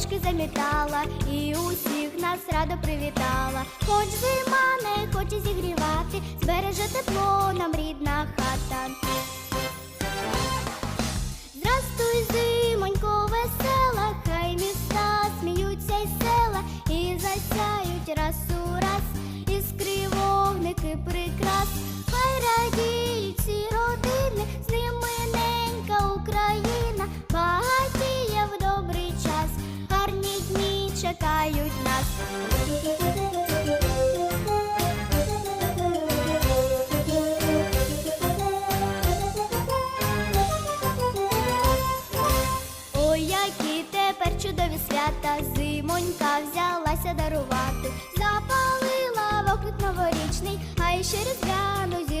завітала і усіх нас радо привітала. Хоч зима не хоче зігрівати, збереже тепло нам рідна хата. Чекають нас. Ой, які тепер чудові свята, зимонька взялася дарувати, запалила вогник новорічний, а ще різдвяну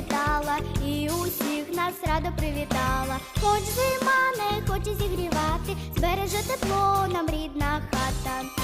завітала і усіх нас радо привітала. Хоч зима не хоче зігрівати, збереже тепло нам рідна хата.